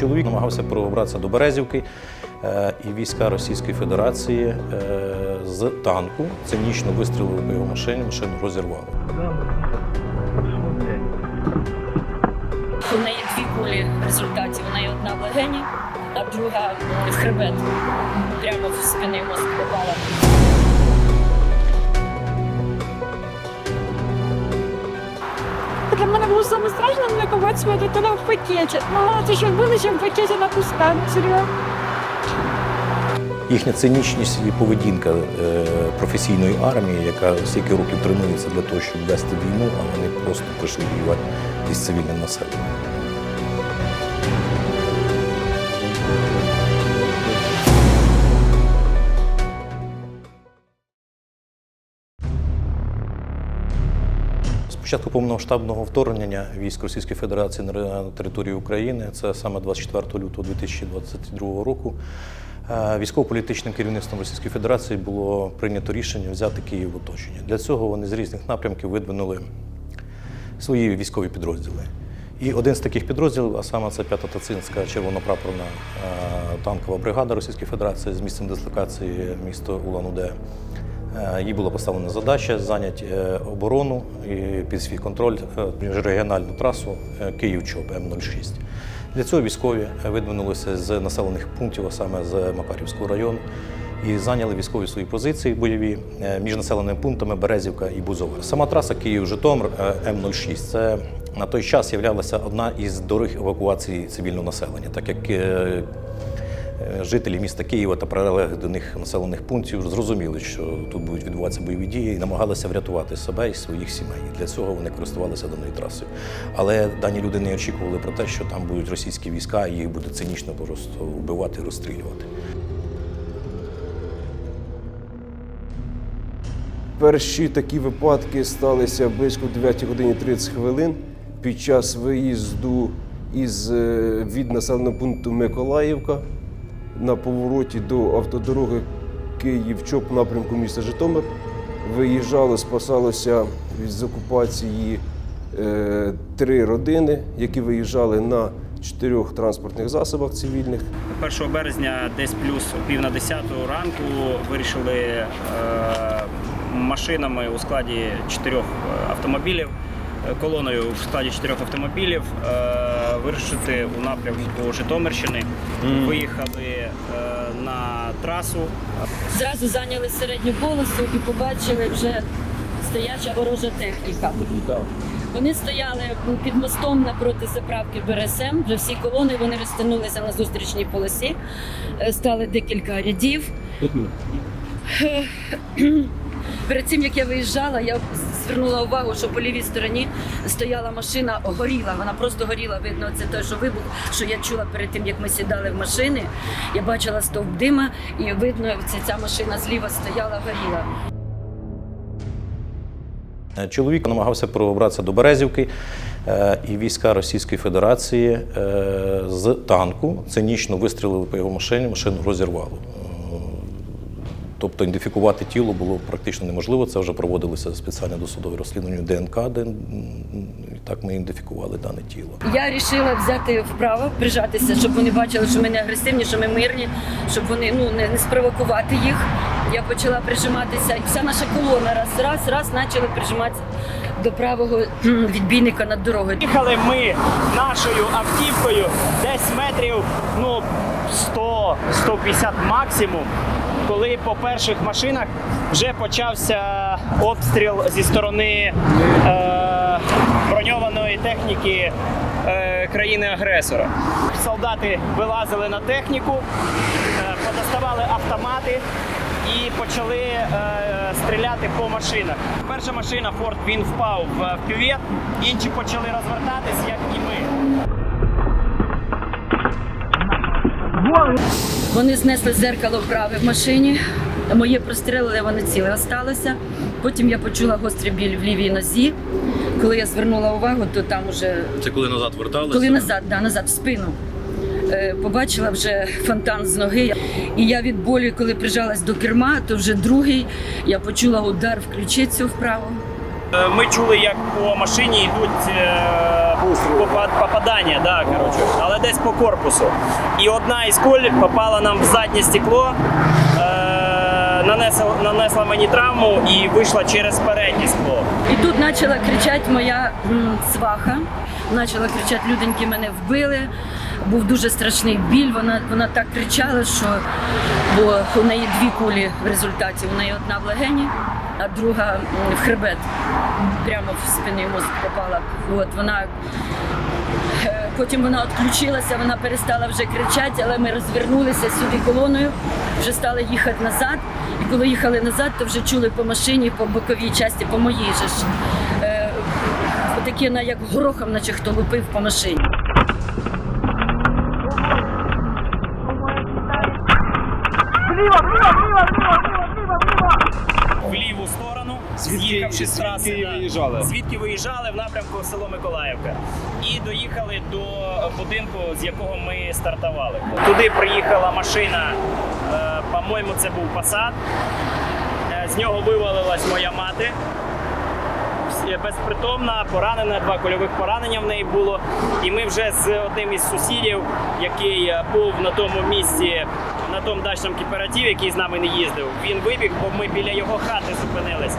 Чоловік намагався пробратися до Березівки, е, і війська Російської Федерації е, з танку цинічно вистрілили по його машині, машину розірвали. У неї дві кулі в результаті. У неї одна в легені, а друга в хребет. Прямо в спини мозк попала. Для мене було саме страшно мене ховати свою дитину в пакеті. Мама, це що вбили, ще в пакеті на кустах. Серйозно. Їхня цинічність і поведінка е, професійної армії, яка стільки років тренується для того, щоб вести війну, а вони просто прийшли воювати із цивільним населенням. Початку повномасштабного вторгнення військ Російської Федерації на територію України, це саме 24 лютого 2022 року, е, військово-політичним керівництвом Російської Федерації було прийнято рішення взяти Київ в оточення. Для цього вони з різних напрямків видвинули свої військові підрозділи. І один з таких підрозділів, а саме це 5-та Тацинська червонопрапорна е, танкова бригада Російської Федерації з місцем дислокації місто Улан-Удэ. Е, Їй була поставлена задача зайняти е, оборону і під свій контроль е, міжрегіональну трасу Київ-Чоп М06. Для цього військові видвинулися з населених пунктів, а саме з Макарівського району, і зайняли військові свої позиції бойові між населеними пунктами Березівка і Бузова. Сама траса Київ-Житомир е, М06 це на той час являлася одна із дорог евакуації цивільного населення, так як Жителі міста Києва та прилеглих до них населених пунктів зрозуміли, що тут будуть відбуватися бойові дії і намагалися врятувати себе і своїх сімей. Для цього вони користувалися даною трасою. Але дані люди не очікували про те, що там будуть російські війська, і їх буде цинічно просто вбивати і розстрілювати. Перші такі випадки сталися близько 9 годині 30 хвилин під час виїзду із, е, від населеного пункту Миколаївка на повороті до автодороги Київ-Чоп напрямку міста Житомир. Виїжджало, спасалося з окупації е, три родини, які виїжджали на чотирьох транспортних засобах цивільних. 1 березня десь плюс пів на 10 ранку вирішили е, машинами у складі чотирьох е, автомобілів, е, колоною в складі чотирьох автомобілів е, вирушити у напрямку Житомирщини. Виїхали е, на трасу. Зразу зайняли середню полосу і побачили вже стояча ворожа техніка. Вони стояли під мостом напроти заправки БРСМ. Вже всі колони вони розтягнулися на зустрічній полосі. Е, Стали декілька рядів. Перед цим як я виїжджала, я звернула увагу, що по лівій стороні стояла машина, горіла. Вона просто горіла. Видно, це той, що вибух, що я чула перед тим, як ми сідали в машини. Я бачила стовп дима, і видно, це ця машина зліва стояла, горіла. Е, Чоловік намагався пробратися до Березівки, е, і війська Російської Федерації е, з танку цинічно вистрілили по його машині, машину розірвало. Тобто ідентифікувати тіло було практично неможливо. Це вже проводилося спеціальне досудове розслідування ДНК, де так ми ідентифікували дане тіло. Я вирішила взяти вправо, прижатися, щоб вони бачили, що ми не агресивні, що ми мирні, щоб вони ну не, не спровокувати їх. Я почала прижиматися, і вся наша колона раз, раз, раз почали прижиматися до правого відбійника над дорогою. Їхали ми нашою автівкою десь метрів ну, 100-150 максимум. Коли по перших машинах вже почався обстріл зі сторони е, броньованої техніки е, країни-агресора. Солдати вилазили на техніку, е, подоставали автомати і почали е, стріляти по машинах. Перша машина Форд він впав в кювет, інші почали розвертатись, як і ми. Вони знесли зеркало праве в машині. Моє прострелили, воно ціле осталося. Потім я почула гострий біль в лівій нозі. Коли я звернула увагу, то там уже Це коли назад верталися? Коли назад, да, назад в спину. Е, Побачила вже фонтан з ноги. І я від болю, коли прижалась до керма, то вже другий я почула удар в ключицю вправо. Е, Ми чули, як по машині йдуть е, попадання, да, коротше, але десь по корпусу. І одна із куль попала нам в заднє стекло, е, нанесла, нанесла мені травму і вийшла через переднє скло. І тут почала кричати моя сваха. Почала кричати, люденьки мене вбили. Був дуже страшний біль. Вона, вона так кричала, що бо у неї дві кулі в результаті. У неї одна в легені, а друга в хребет. Прямо в спини мозок попала. От вона Е, Потім вона відключилася, вона перестала вже кричати, але ми розвернулися сюди колоною, вже стали їхати назад. І коли їхали назад, то вже чули по машині, по боковій часті, по моїй же ж. Е, таке як горохом, наче хто лупив по машині. в ліву сторону, з'їхавши з траси. да. виїжджали? Звідки виїжджали в напрямку село Миколаївка. І доїхали до будинку, з якого ми стартували. Туди приїхала машина, е, по-моєму, це був Passat. Е, З нього вивалилась моя мати. Безпритомна, поранена, два кульових поранення в неї було. І ми вже з одним із сусідів, який е, був на тому місці, на тому дачному кооперативі, який з нами не їздив, він вибіг, бо ми біля його хати зупинились.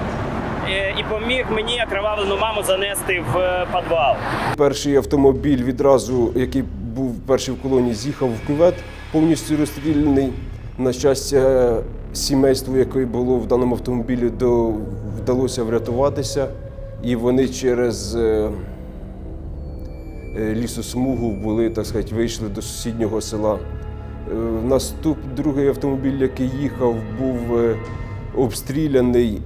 Е, І поміг мені окровавлену маму занести в е, підвал. Перший автомобіль відразу, який був перший в колоні, з'їхав в кювет, повністю розстріляний. На щастя, сімейству, яке було в даному автомобілі, до, вдалося врятуватися, і вони через е, лісосмугу були, так сказати, вийшли до сусіднього села. Наступ, другий автомобіль, який їхав, був обстріляний,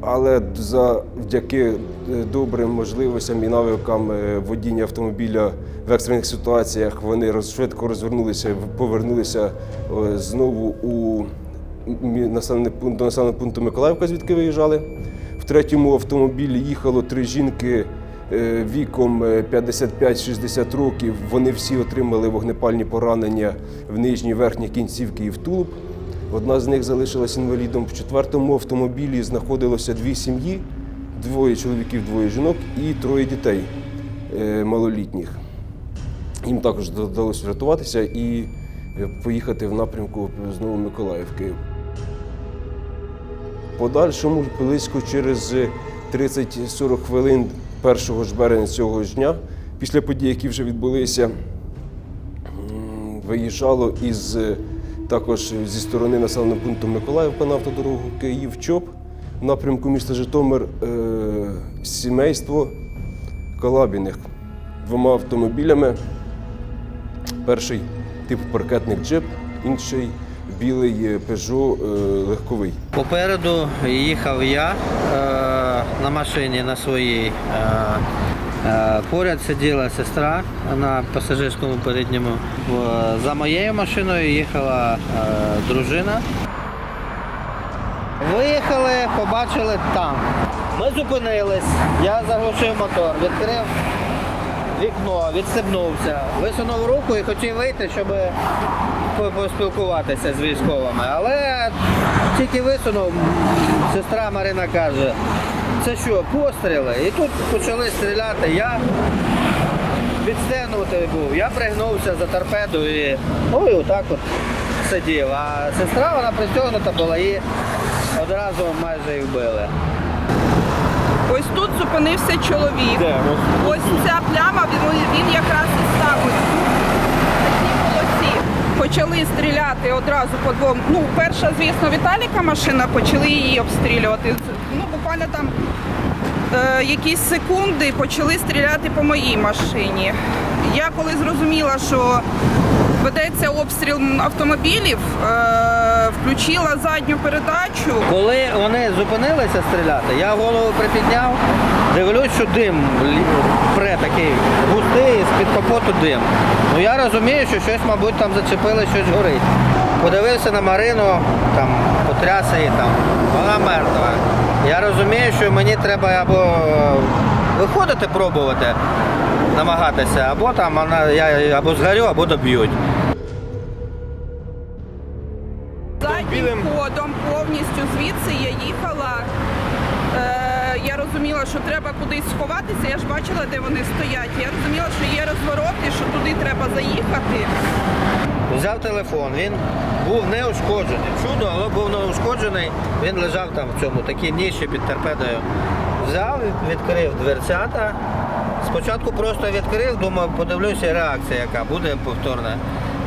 але завдяки е, добрим можливостям і навикам е, водіння автомобіля в екстрених ситуаціях вони швидко розвернулися, повернулися знову у населений пункт до населеного пункту Миколаївка, звідки виїжджали. В третьому автомобілі їхало три жінки е, віком е, 55-60 років. Вони всі отримали вогнепальні поранення в нижній верхній кінцівки і в тулуб. Одна з них залишилась інвалідом. В четвертому автомобілі знаходилося дві сім'ї: двоє чоловіків, двоє жінок і троє дітей е, малолітніх. Їм також вдалося врятуватися і е, поїхати в напрямку знову Миколаївки. В Подальшому близько через 30-40 хвилин 1 ж березня цього ж дня, після подій, які вже відбулися, виїжджало із е, також зі сторони населеного пункту Миколаївка на автодорогу Київ-Чоп в напрямку міста Житомир е, сімейство Калабіних двома автомобілями. Перший типу паркетник джип, інший білий Peugeot е, легковий. Попереду їхав я е, на машині на своїй. Е, поряд сиділа сестра на пасажирському передньому. За моєю машиною їхала е, дружина. Виїхали, побачили танк. Ми зупинились, я заглушив мотор, відкрив вікно, відстебнувся, висунув руку і хотів вийти, щоб поспілкуватися з військовими. Але тільки висунув, сестра Марина каже, це що, постріли? І тут почали стріляти. Я відстегнутий був, я пригнувся за торпеду і ну, і отак от сидів. А сестра вона пристегнута була і одразу майже і вбили. Ось тут зупинився чоловік. Ось ця пляма, він, він якраз і став ось тут, на цій полосі. Почали стріляти одразу по двом. Ну, перша, звісно, Віталіка машина, почали її обстрілювати. Ну, буквально там якісь секунди почали стріляти по моїй машині. Я коли зрозуміла, що ведеться обстріл автомобілів, е, включила задню передачу. Коли вони зупинилися стріляти, я голову припідняв, дивлюсь, що дим пре такий густий, з-під капоту дим. Ну я розумію, що щось, мабуть, там зачепили, щось горить. Подивився на Марину, там потряс там, вона мертва. Я розумію, що мені треба або виходити пробувати, намагатися, або там вона, я або згорю, або доб'ють. Заднім ходом повністю звідси я їхала. Я розуміла, що треба кудись сховатися. Я ж бачила, де вони стоять. Я розуміла, що є розворот і що туди треба заїхати. Взяв телефон, він був неушкоджений. Чудо, але був неушкоджений. Він лежав там в цьому такій ніші під торпедою. Взяв, відкрив дверцята. Спочатку просто відкрив, думав, подивлюся реакція, яка буде повторна.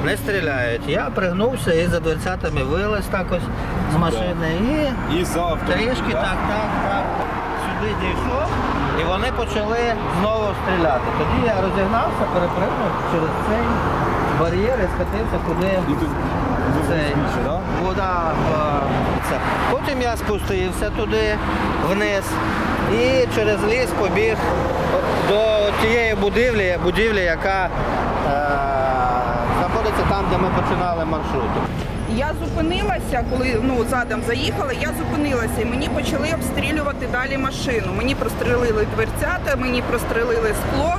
Не стріляють. Я пригнувся і за дверцятами вилез так ось з машини. І, І за трішки так, так, так. Сюди дійшов, і вони почали знову стріляти. Тоді я розігнався, перепригнув через цей бар'єр і скатився туди. І Цей. Вода в це. Потім я спустився туди вниз і через ліс побіг до тієї будівлі, будівлі яка е, знаходиться там, де ми починали маршрут. Я зупинилася, коли ну задом заїхали, я зупинилася і мені почали обстрілювати далі машину. Мені прострелили дверцята, мені прострелили скло,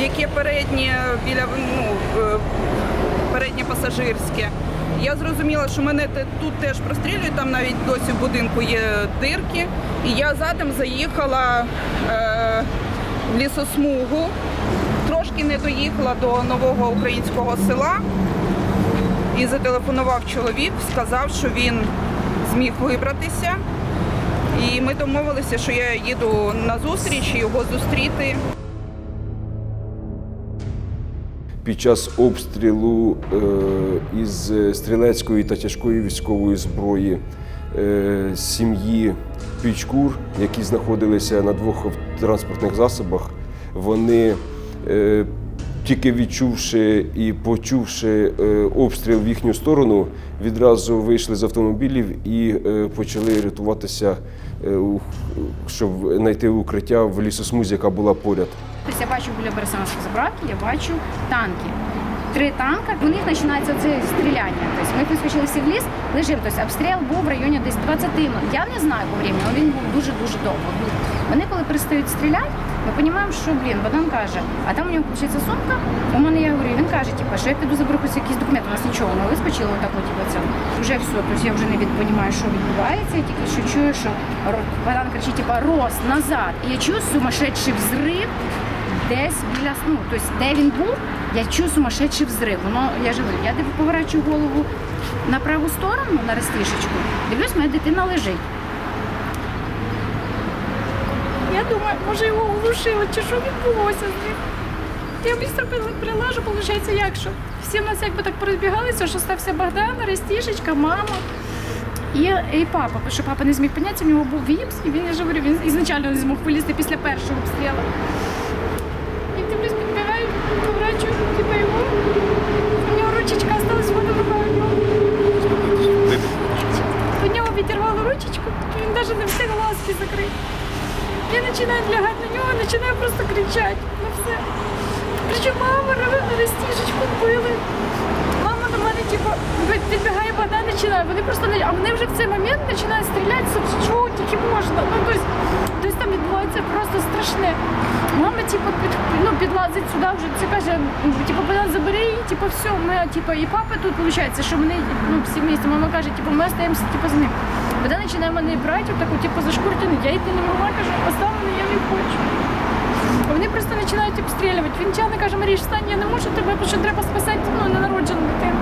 яке переднє біля ну, е, переднє пасажирське. Я зрозуміла, що мене тут теж прострілюють, там навіть досі в будинку є дирки. І я задом заїхала е, в лісосмугу, трошки не доїхала до нового українського села. І зателефонував чоловік, сказав, що він зміг вибратися. І ми домовилися, що я їду на зустріч і його зустріти. Під час обстрілу е, із стрілецької та тяжкої військової зброї е, сім'ї Пічкур, які знаходилися на двох транспортних засобах, вони е, тільки відчувши і почувши е, обстріл в їхню сторону, відразу вийшли з автомобілів і е, почали рятуватися, е, щоб знайти укриття в лісосмузі, яка була поряд. Я бачу біля Бересанської заправки, я бачу танки. Три танка, у них починається це стріляння. Тобто ми підскочили всі в ліс, лежимо. Тобто обстріл був в районі десь 20. Я не знаю по времени, але він був дуже-дуже довго. Вони коли перестають стріляти, ми розуміємо, що блін, Богдан каже, а там у нього включиться сумка. У мене я говорю, він каже, типу, що я піду заберу якісь документи. У нас нічого, ми вискочили отак, от, типу, це. Вже все. Тобто я вже не розумію, що відбувається. Я тільки що чую, що Богдан кричить, типу, рост назад. І я чую сумасшедший взрив десь біля ну, тобто, де він був, я чую сумасшедший взрив. Воно, я ж говорю, я поворачую голову на праву сторону, на рестішечку, дивлюсь, моя дитина лежить. Я думаю, може його оглушили, чи що відбулося з ним. Я быстро прилажу, виходить, як що. Всі в нас якби так порозбігалися, що стався Богдан, Рестішечка, мама. І, і папа, що папа не зміг піднятися, в нього був віпс, і він, я ж говорю, він ізначально не змог вилізти після першого обстрілу. І дивлюсь, підбігаю, поворачую, типу його. У нього ручечка осталась вода нога у нього. У нього відірвало ручечку, він навіть не встиг глазки закрити. Я починаю лягати на нього, починаю просто кричати на все. Кричу, мама, рестішечку вбили. Мама до мене, типу, відбігає Богдан, починає. Вони просто не, а вони вже в цей момент починають стріляти, з тільки можна. Ну, тобто, тобто там відбувається просто страшне. Мама, типу, під, ну, підлазить сюди вже, це каже, ну, типу, Богдан, забери її, типу, все, ми, типу, і папа тут, виходить, що вони, ну, всі вместе. Мама каже, типу, ми остаємося, типу, з ним. Богдан починає мене брати, отаку, типу, за шкуру тянуть. Я йти не могла, кажу, постав мене, я не хочу. А Вони просто починають обстрілювати. Він Чана каже, Маріш, встань, я не можу тебе, бо що треба спасати ну, ненароджену дитину.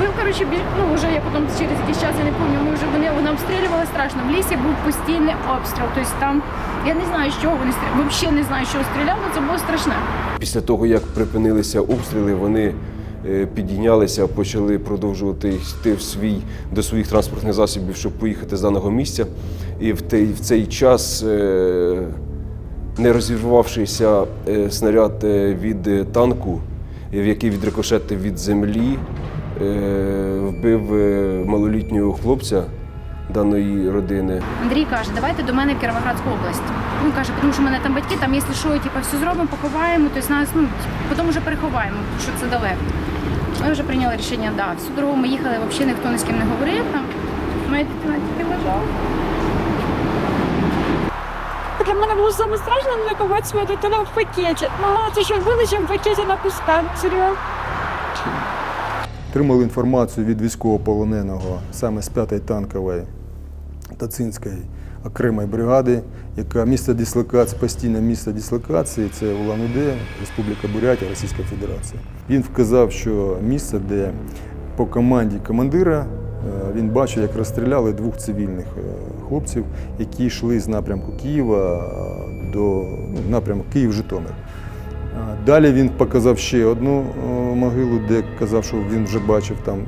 Ми, коротше, біль... ну, вже я потім через якийсь час, я не пам'ятаю, ми вже вони, вони обстрілювали страшно. В лісі був постійний обстріл. Тобто там, я не знаю, з чого вони стріляли, взагалі не знаю, що стріляли, це було страшне. Після того, як припинилися обстріли, вони підійнялися, почали продовжувати йти в свій, до своїх транспортних засобів, щоб поїхати з даного місця. І в, той, в цей час, е, не розірвавшися е, снаряд е, від е, танку, е, в який відрикошетив від землі, е, вбив е, малолітнього хлопця даної родини. Андрій каже, давайте до мене в Кіровоградську область. Він каже, тому що в мене там батьки, там, якщо що, типу, все зробимо, поховаємо, тобто нас, ну, потім вже переховаємо, що це далеко. Ми вже прийняли рішення, да. Всю дорогу ми їхали, взагалі ніхто ні з ким не говорив. Там. Моя дитина тільки лежала. Для мене було саме страшно не ховати свою дитину в пакеті. Мала, це що вбили, чим в пакеті на. Серйозно. Отримали інформацію від військовополоненого саме з 5-ї танкової Тацинської окремої бригади, яка місце дислокації, постійне місце дислокації це Улан-Удэ, Республіка Бурятія, Російська Федерація. Він вказав, що місце, де по команді командира е, він бачив, як розстріляли двох цивільних е, хлопців, які йшли з напрямку Києва е, до ну, напрямку Київ-Житомир. Далі він показав ще одну могилу, де казав, що він вже бачив там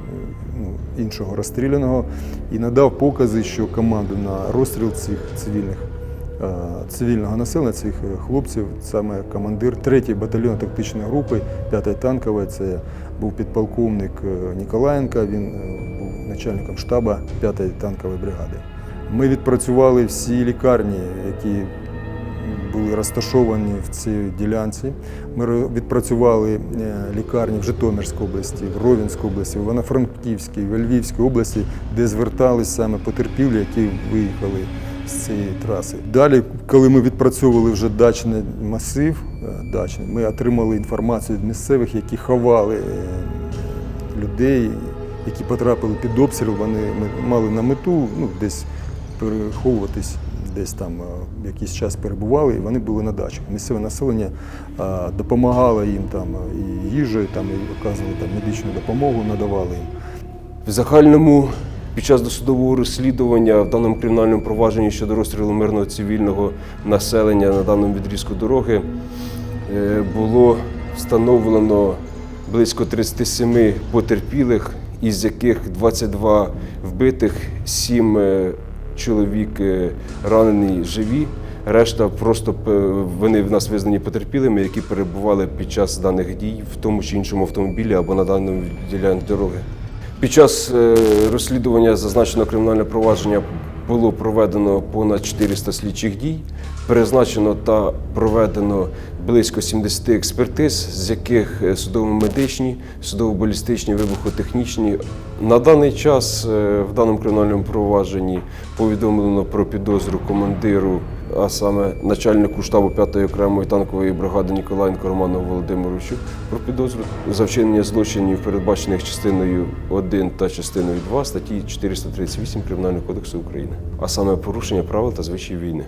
іншого розстріляного, і надав покази, що команду на розстріл цих цивільних е, цивільного населення, цих е, хлопців, саме командир 3-ї батальйону тактичної групи 5-ї танкової, це був підполковник е, Ніколаєнка, він був начальником штабу 5-ї танкової бригади. Ми відпрацювали всі лікарні, які були розташовані в цій ділянці. Ми відпрацювали е, лікарні в Житомирській області, в Ровенській області, в Івано-Франківській, в Львівській області, де звертались саме потерпілі, які виїхали з цієї траси. Далі, коли ми відпрацьовували вже дачний масив, е, дачний, ми отримали інформацію від місцевих, які ховали е, людей, які потрапили під обстріл. Вони мали на мету ну, десь переховуватись, десь там е, якийсь час перебували, і вони були на дачах. Місцеве населення е, допомагало їм там е, і їжею, там, і оказували там, медичну допомогу, надавали їм. В загальному під час досудового розслідування в даному кримінальному провадженні щодо розстрілу мирного цивільного населення на даному відрізку дороги було встановлено близько 37 потерпілих, із яких 22 вбитих, 7 е, чоловік ранений, живі. Решта просто е, вони в нас визнані потерпілими, які перебували під час даних дій в тому чи іншому автомобілі або на даному ділянці дороги. Під час е, розслідування зазначеного кримінального провадження було проведено понад 400 слідчих дій, призначено та проведено близько 70 експертиз, з яких е, судово-медичні, судово-балістичні, вибухотехнічні. На даний час е, в даному кримінальному провадженні повідомлено про підозру командиру, а саме начальнику штабу 5-ї окремої танкової бригади Ніколаєнко Роману Володимировичу про підозру за вчинення злочинів, передбачених частиною 1 та частиною 2 статті 438 Кримінального кодексу України, а саме порушення правил та звичаїв війни.